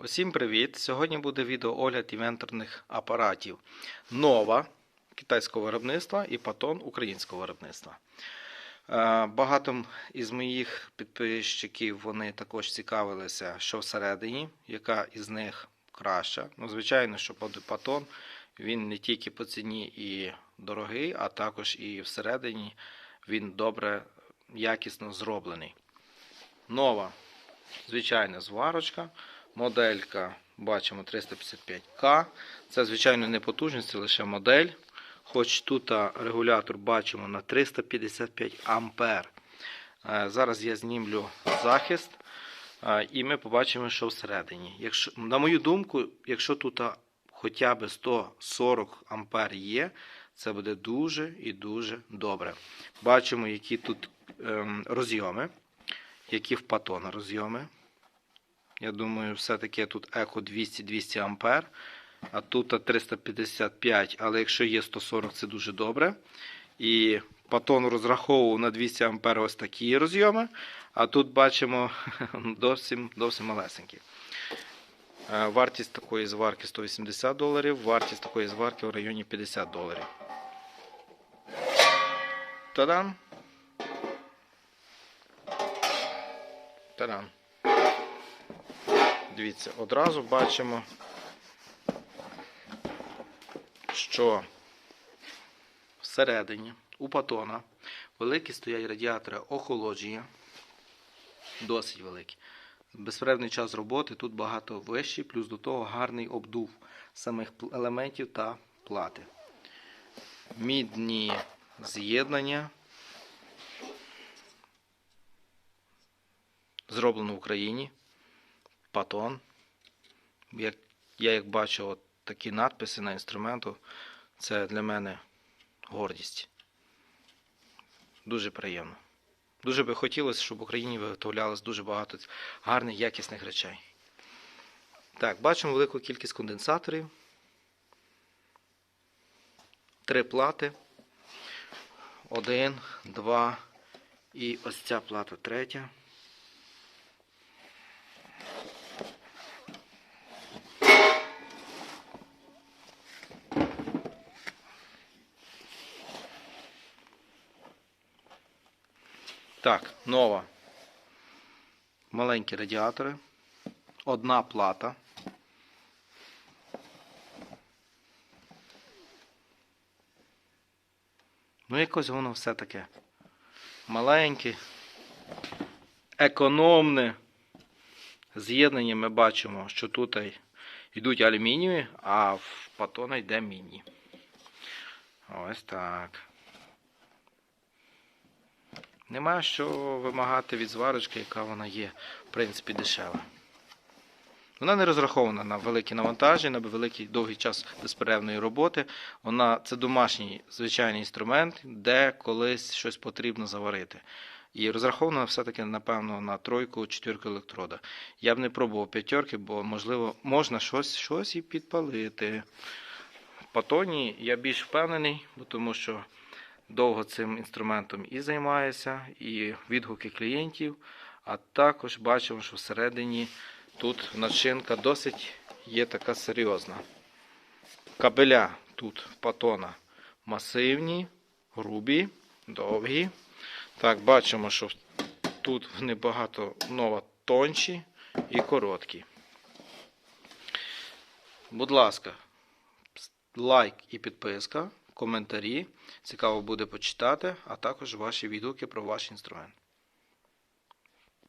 Усім привіт! Сьогодні буде відеоогляд інвенторних апаратів Нова китайського виробництва і Патон українського виробництва. Е, Багато із моїх підписчиків вони також цікавилися, що всередині, яка із них краща. Ну, звичайно, що Патон він не тільки по ціні і дорогий, а також і всередині він добре, якісно зроблений. Нова, звичайна зварочка. Моделька бачимо 355К. Це, звичайно, не потужність, це лише модель. Хоч тут регулятор бачимо на 355 ампер. Е, Зараз я знімлю захист, е, і ми побачимо, що всередині. Якщо, на мою думку, якщо тут хоча б 140 ампер є, це буде дуже і дуже добре. Бачимо, які тут ем, розйоми, які в патона розйоми. Я думаю, все-таки тут еко 200-200 ампер, а тут 355, але якщо є 140, це дуже добре. І патон розраховував на 200 ампер ось такі розйоми, а тут бачимо зовсім, малесенькі. Е, Вартість такої зварки 180 доларів, вартість такої зварки в районі 50 доларів. Та-дам! Та-дам! Дивіться, одразу бачимо, що всередині у патона великі стоять радіатори охолодження, досить великі. Безперервний час роботи тут багато вищий, плюс до того гарний обдув самих елементів та плати. Мідні з'єднання. Зроблено в Україні. Патон. Як, я як бачу от такі надписи на інструменту, це для мене гордість. Дуже приємно. Дуже би хотілося, щоб в Україні виготовлялось дуже багато гарних, якісних речей. Так, бачимо велику кількість конденсаторів. Три плати. Один, два і ось ця плата третя. Так, нова. Маленькі радіатори. Одна плата. Ну, якось воно все таке. Маленьке, економне. З'єднання ми бачимо, що тут йдуть алюмінієві, а в патона йде міні. Ось так. Нема що вимагати від зварочки, яка вона є, в принципі, дешева. Вона не розрахована на великі навантаження, на великий довгий час безперервної роботи. Вона це домашній звичайний інструмент, де колись щось потрібно заварити. І розрахована все-таки, напевно, на тройку, четвірку електрода. Я б не пробував п'ятерки, бо, можливо, можна щось, щось і підпалити. Патоні я більш впевнений, тому що довго цим інструментом і займаюся, і відгуки клієнтів. А також бачимо, що всередині тут начинка досить є така серйозна. Кабеля тут патона масивні, грубі, довгі. Так, бачимо, що тут вони багато нова тонші і короткі. Будь ласка, лайк і підписка, коментарі. Цікаво буде почитати, а також ваші відгуки про ваш інструмент.